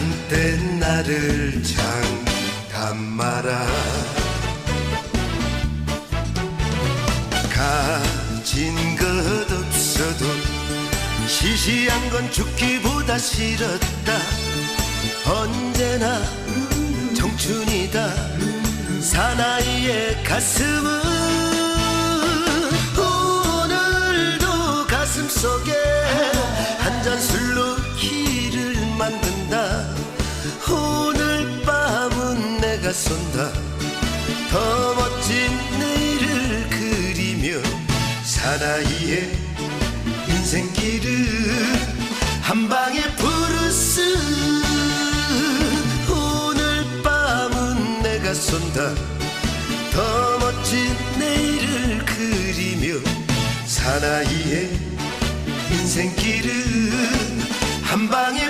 한때 나를 장담 마라. 가진 것 없어도 시시한 건 죽기보다 싫었다. 언제나 청춘이다. 사나이의 가슴은 오늘도 가슴 속에 내가 쏜다. 더 멋진 내일을 그리며 사나이의 인생길을 한 방에 부르스. 오늘 밤은 내가 쏜다. 더 멋진 내일을 그리며 사나이의 인생길은 한 방에 부